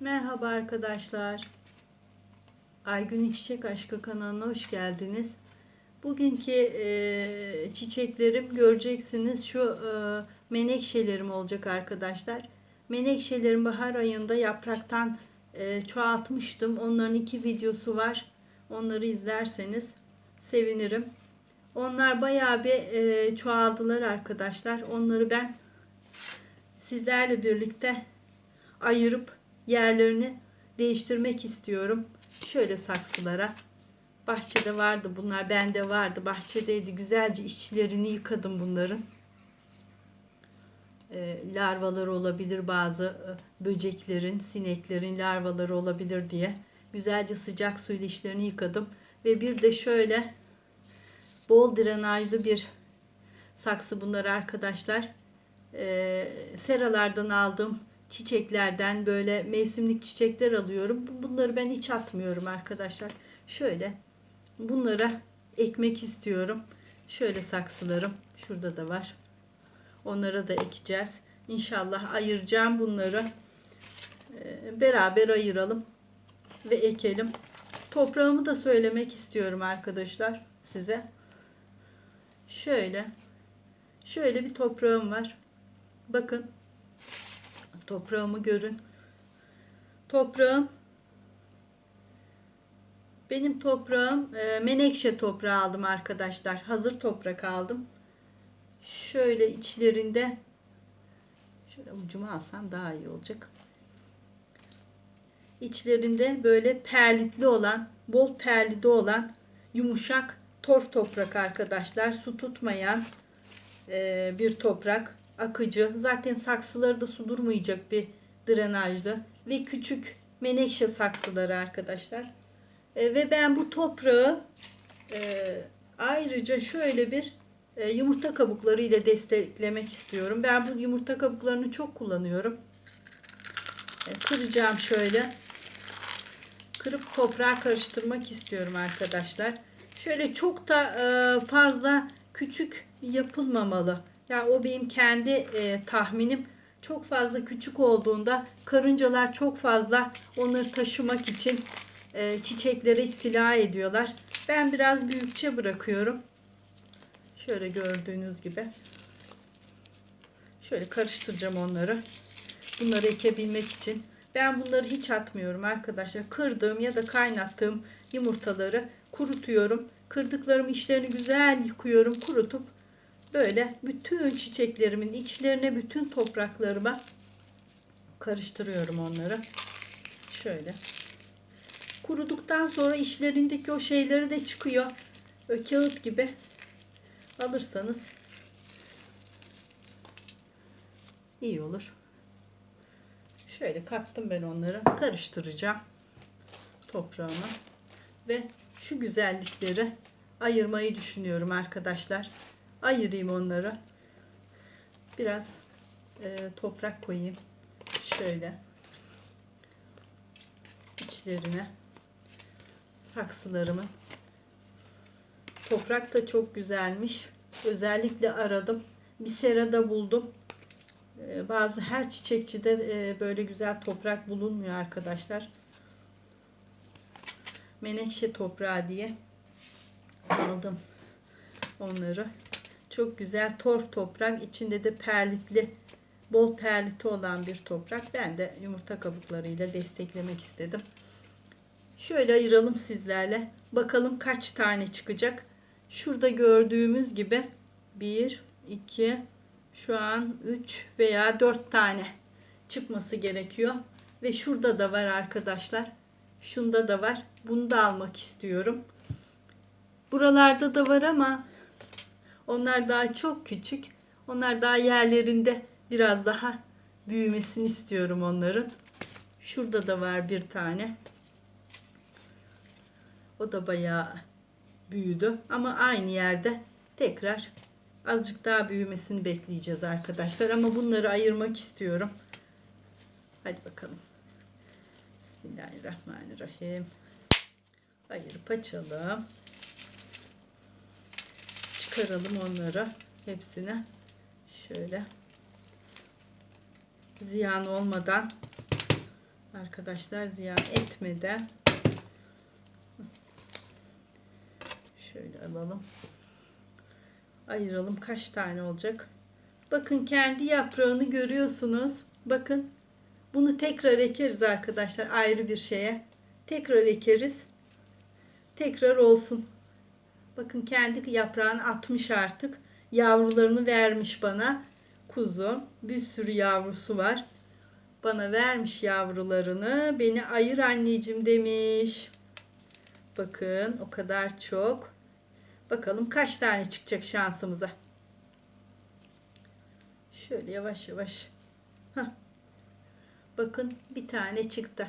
Merhaba arkadaşlar. Aygün'ün Çiçek Aşkı kanalına hoş geldiniz. Bugünkü e, çiçeklerim göreceksiniz şu e, menekşelerim olacak arkadaşlar. Menekşelerim bahar ayında yapraktan e, çoğaltmıştım. Onların iki videosu var. Onları izlerseniz sevinirim. Onlar bayağı bir e, çoğaldılar arkadaşlar. Onları ben sizlerle birlikte ayırıp yerlerini değiştirmek istiyorum. Şöyle saksılara. Bahçede vardı bunlar. Bende vardı. Bahçedeydi. Güzelce içlerini yıkadım bunların. E, larvaları olabilir bazı e, böceklerin, sineklerin larvaları olabilir diye. Güzelce sıcak suyla içlerini yıkadım. Ve bir de şöyle bol drenajlı bir saksı bunlar arkadaşlar. E, seralardan aldığım çiçeklerden böyle mevsimlik çiçekler alıyorum. Bunları ben hiç atmıyorum arkadaşlar. Şöyle bunlara ekmek istiyorum. Şöyle saksılarım. Şurada da var. Onlara da ekeceğiz. İnşallah ayıracağım bunları. Ee, beraber ayıralım ve ekelim. Toprağımı da söylemek istiyorum arkadaşlar size. Şöyle şöyle bir toprağım var. Bakın Toprağımı görün. Toprağım benim toprağım e, menekşe toprağı aldım arkadaşlar. Hazır toprak aldım. Şöyle içlerinde şöyle ucuma alsam daha iyi olacak. İçlerinde böyle perlitli olan, bol perlide olan yumuşak torf toprak arkadaşlar. Su tutmayan e, bir toprak akıcı. Zaten saksıları da su durmayacak bir drenajlı ve küçük menekşe saksıları arkadaşlar. E, ve ben bu toprağı e, ayrıca şöyle bir e, yumurta kabukları ile desteklemek istiyorum. Ben bu yumurta kabuklarını çok kullanıyorum. E, kıracağım şöyle. Kırıp toprağa karıştırmak istiyorum arkadaşlar. Şöyle çok da e, fazla küçük yapılmamalı. Ya o benim kendi e, tahminim. Çok fazla küçük olduğunda karıncalar çok fazla onları taşımak için e, çiçeklere istila ediyorlar. Ben biraz büyükçe bırakıyorum. Şöyle gördüğünüz gibi. Şöyle karıştıracağım onları. Bunları ekebilmek için. Ben bunları hiç atmıyorum arkadaşlar. Kırdığım ya da kaynattığım yumurtaları kurutuyorum. Kırdıklarım içlerini güzel yıkıyorum. Kurutup böyle bütün çiçeklerimin içlerine bütün topraklarıma karıştırıyorum onları. Şöyle. Kuruduktan sonra içlerindeki o şeyleri de çıkıyor. Böyle kağıt gibi alırsanız iyi olur. Şöyle kattım ben onları. Karıştıracağım toprağıma ve şu güzellikleri ayırmayı düşünüyorum arkadaşlar ayırayım onları. Biraz e, toprak koyayım. Şöyle. içlerine saksılarımın. Toprak da çok güzelmiş. Özellikle aradım. Bir serada buldum. E, bazı her çiçekçide e, böyle güzel toprak bulunmuyor arkadaşlar. Menekşe toprağı diye aldım onları. Çok güzel torf toprak. içinde de perlitli, bol perliti olan bir toprak. Ben de yumurta kabuklarıyla desteklemek istedim. Şöyle ayıralım sizlerle. Bakalım kaç tane çıkacak. Şurada gördüğümüz gibi 1, 2, şu an 3 veya 4 tane çıkması gerekiyor. Ve şurada da var arkadaşlar. Şunda da var. Bunu da almak istiyorum. Buralarda da var ama onlar daha çok küçük. Onlar daha yerlerinde biraz daha büyümesini istiyorum onların. Şurada da var bir tane. O da bayağı büyüdü ama aynı yerde tekrar azıcık daha büyümesini bekleyeceğiz arkadaşlar ama bunları ayırmak istiyorum. Hadi bakalım. Bismillahirrahmanirrahim. Ayırıp açalım çıkaralım onları hepsine şöyle ziyan olmadan Arkadaşlar ziyan etmeden şöyle alalım. Ayıralım kaç tane olacak. Bakın kendi yaprağını görüyorsunuz. Bakın bunu tekrar ekeriz arkadaşlar ayrı bir şeye. Tekrar ekeriz. Tekrar olsun. Bakın kendi yaprağını atmış artık. Yavrularını vermiş bana. Kuzu. Bir sürü yavrusu var. Bana vermiş yavrularını. Beni ayır anneciğim demiş. Bakın o kadar çok. Bakalım kaç tane çıkacak şansımıza. Şöyle yavaş yavaş. Heh. Bakın bir tane çıktı.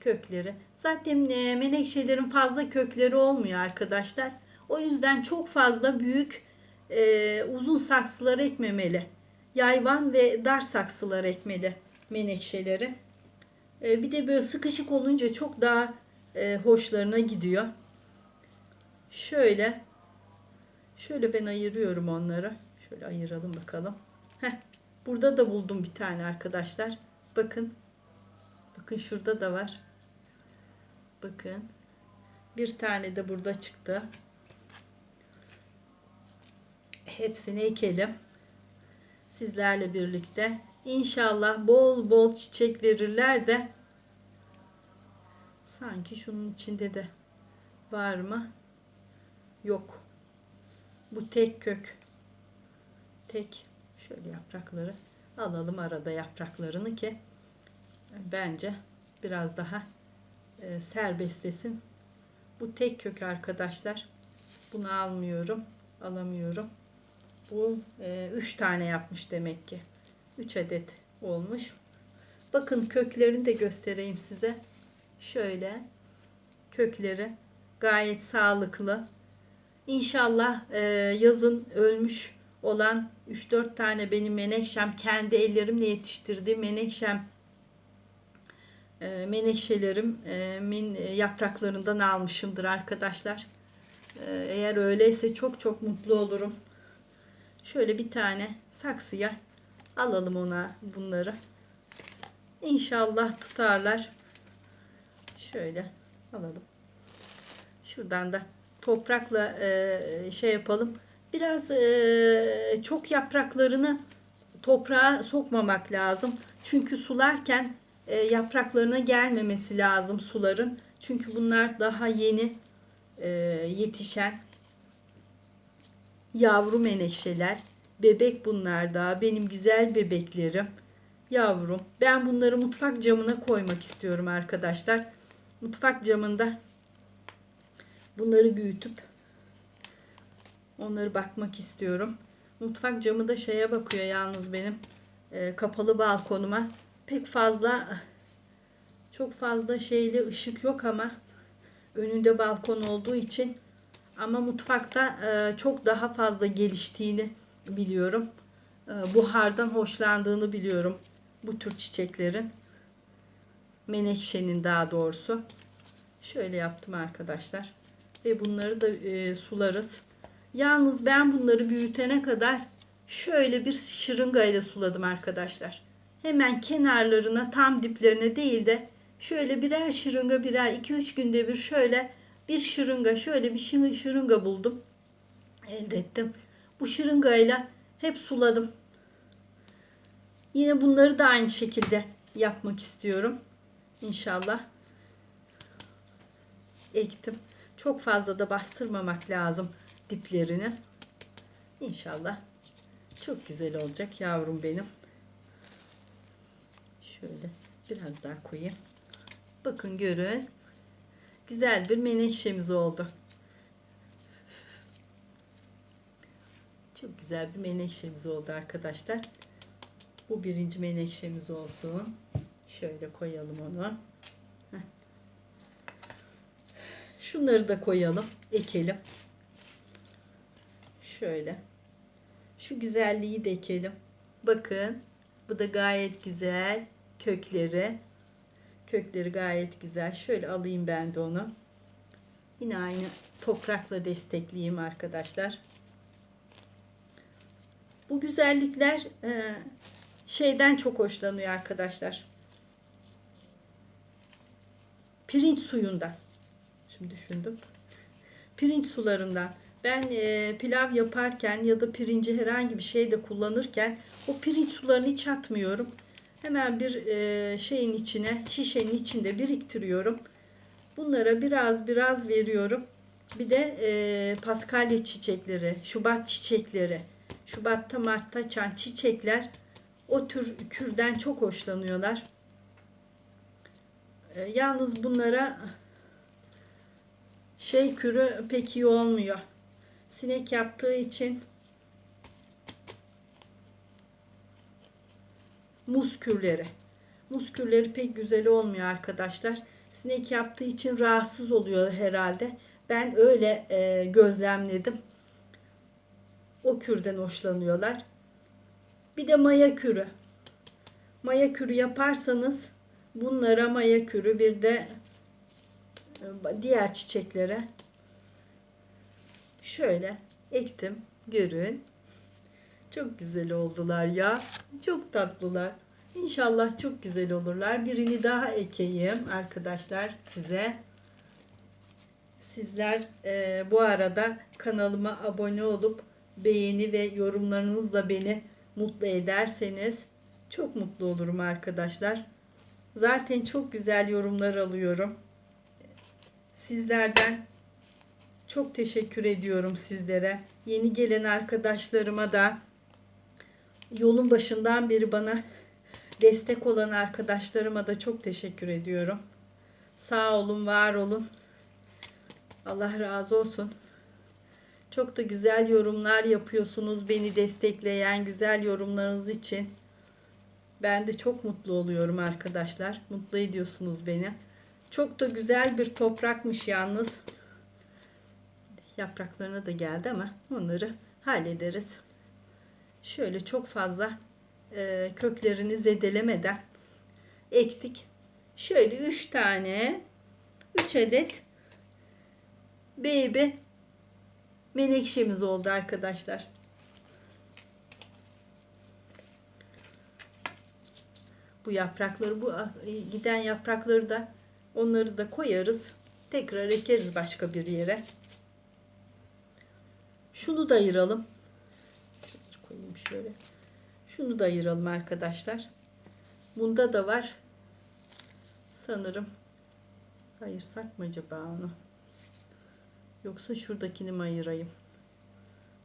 Kökleri. Zaten e, menekşelerin fazla kökleri olmuyor arkadaşlar. O yüzden çok fazla büyük e, uzun saksılar ekmemeli. Yayvan ve dar saksılar ekmeli menekşeleri. E, bir de böyle sıkışık olunca çok daha e, hoşlarına gidiyor. Şöyle şöyle ben ayırıyorum onları. Şöyle ayıralım bakalım. Heh, burada da buldum bir tane arkadaşlar. Bakın. Bakın şurada da var. Bakın. Bir tane de burada çıktı. Hepsini ekelim. Sizlerle birlikte. İnşallah bol bol çiçek verirler de sanki şunun içinde de var mı? Yok. Bu tek kök. Tek şöyle yaprakları alalım arada yapraklarını ki bence biraz daha e, serbestlesin. Bu tek kök arkadaşlar. Bunu almıyorum. Alamıyorum. Bu 3 e, tane yapmış demek ki. 3 adet olmuş. Bakın köklerini de göstereyim size. Şöyle kökleri gayet sağlıklı. İnşallah e, yazın ölmüş olan 3-4 tane benim menekşem kendi ellerimle yetiştirdiğim menekşem e, menekşelerimin e, yapraklarından almışımdır arkadaşlar. E, eğer öyleyse çok çok mutlu olurum. Şöyle bir tane saksıya alalım ona bunları. İnşallah tutarlar. Şöyle alalım. Şuradan da toprakla e, şey yapalım. Biraz e, çok yapraklarını toprağa sokmamak lazım. Çünkü sularken e, yapraklarına gelmemesi lazım suların. Çünkü bunlar daha yeni e, yetişen yavru menekşeler. Bebek bunlar daha. Benim güzel bebeklerim. Yavrum. Ben bunları mutfak camına koymak istiyorum arkadaşlar. Mutfak camında bunları büyütüp onları bakmak istiyorum. Mutfak camı da şeye bakıyor yalnız benim e, kapalı balkonuma. Pek fazla çok fazla şeyli ışık yok ama önünde balkon olduğu için ama mutfakta e, çok daha fazla geliştiğini biliyorum. E, buhardan hoşlandığını biliyorum bu tür çiçeklerin. Menekşenin daha doğrusu. Şöyle yaptım arkadaşlar. Ve bunları da e, sularız. Yalnız ben bunları büyütene kadar şöyle bir şırınga ile suladım arkadaşlar. Hemen kenarlarına tam diplerine değil de şöyle birer şırınga birer 2-3 günde bir şöyle bir şırınga şöyle bir şırınga buldum. Elde ettim. Bu şırıngayla hep suladım. Yine bunları da aynı şekilde yapmak istiyorum. İnşallah. Ektim. Çok fazla da bastırmamak lazım diplerini. İnşallah çok güzel olacak yavrum benim. Şöyle biraz daha koyayım. Bakın görün. Güzel bir menekşemiz oldu. Çok güzel bir menekşemiz oldu arkadaşlar. Bu birinci menekşemiz olsun. Şöyle koyalım onu. Şunları da koyalım. Ekelim. Şöyle. Şu güzelliği de ekelim. Bakın. Bu da gayet güzel. Kökleri. Kökleri gayet güzel. Şöyle alayım ben de onu. Yine aynı toprakla destekleyeyim arkadaşlar. Bu güzellikler e, şeyden çok hoşlanıyor arkadaşlar. pirinç suyundan. Şimdi düşündüm. Pirinç sularından. Ben e, pilav yaparken ya da pirinci herhangi bir şeyde kullanırken o pirinç sularını hiç atmıyorum. Hemen bir e, şeyin içine, şişenin içinde biriktiriyorum. Bunlara biraz biraz veriyorum. Bir de e, paskalya çiçekleri, şubat çiçekleri, şubatta martta açan çiçekler o tür kürden çok hoşlanıyorlar. E, yalnız bunlara şey kürü pek iyi olmuyor. Sinek yaptığı için muz kürleri. Muz kürleri pek güzel olmuyor arkadaşlar. Sinek yaptığı için rahatsız oluyor herhalde. Ben öyle e, gözlemledim. O kürden hoşlanıyorlar. Bir de maya kürü. Maya kürü yaparsanız bunlara maya kürü bir de e, diğer çiçeklere şöyle ektim. Görün. Çok güzel oldular ya. Çok tatlılar. İnşallah çok güzel olurlar. Birini daha ekeyim arkadaşlar size. Sizler e, bu arada kanalıma abone olup beğeni ve yorumlarınızla beni mutlu ederseniz çok mutlu olurum arkadaşlar. Zaten çok güzel yorumlar alıyorum. Sizlerden çok teşekkür ediyorum sizlere. Yeni gelen arkadaşlarıma da yolun başından beri bana destek olan arkadaşlarıma da çok teşekkür ediyorum. Sağ olun, var olun. Allah razı olsun. Çok da güzel yorumlar yapıyorsunuz beni destekleyen güzel yorumlarınız için. Ben de çok mutlu oluyorum arkadaşlar. Mutlu ediyorsunuz beni. Çok da güzel bir toprakmış yalnız. Yapraklarına da geldi ama onları hallederiz. Şöyle çok fazla e, köklerini zedelemeden ektik. Şöyle 3 tane 3 adet baby menekşemiz oldu arkadaşlar. Bu yaprakları bu giden yaprakları da onları da koyarız. Tekrar ekeriz başka bir yere. Şunu da ayıralım. Şöyle. Şunu da ayıralım arkadaşlar. Bunda da var. Sanırım ayırsak mı acaba onu? Yoksa şuradakini mi ayırayım?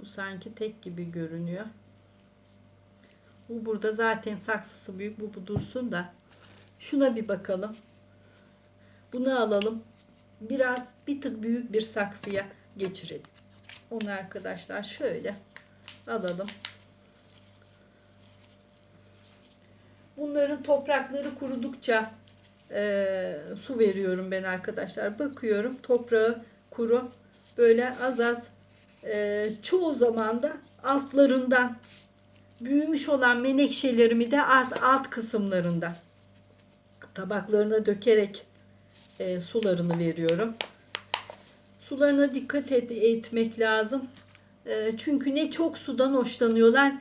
Bu sanki tek gibi görünüyor. Bu burada zaten saksısı büyük. Bu, bu dursun da. Şuna bir bakalım. Bunu alalım. Biraz bir tık büyük bir saksıya geçirelim. Onu arkadaşlar şöyle alalım. Bunların toprakları kurudukça e, su veriyorum ben arkadaşlar. Bakıyorum toprağı kuru. Böyle az az e, çoğu zaman da altlarından büyümüş olan menekşelerimi de alt, alt kısımlarında tabaklarına dökerek e, sularını veriyorum. Sularına dikkat et, etmek lazım. E, çünkü ne çok sudan hoşlanıyorlar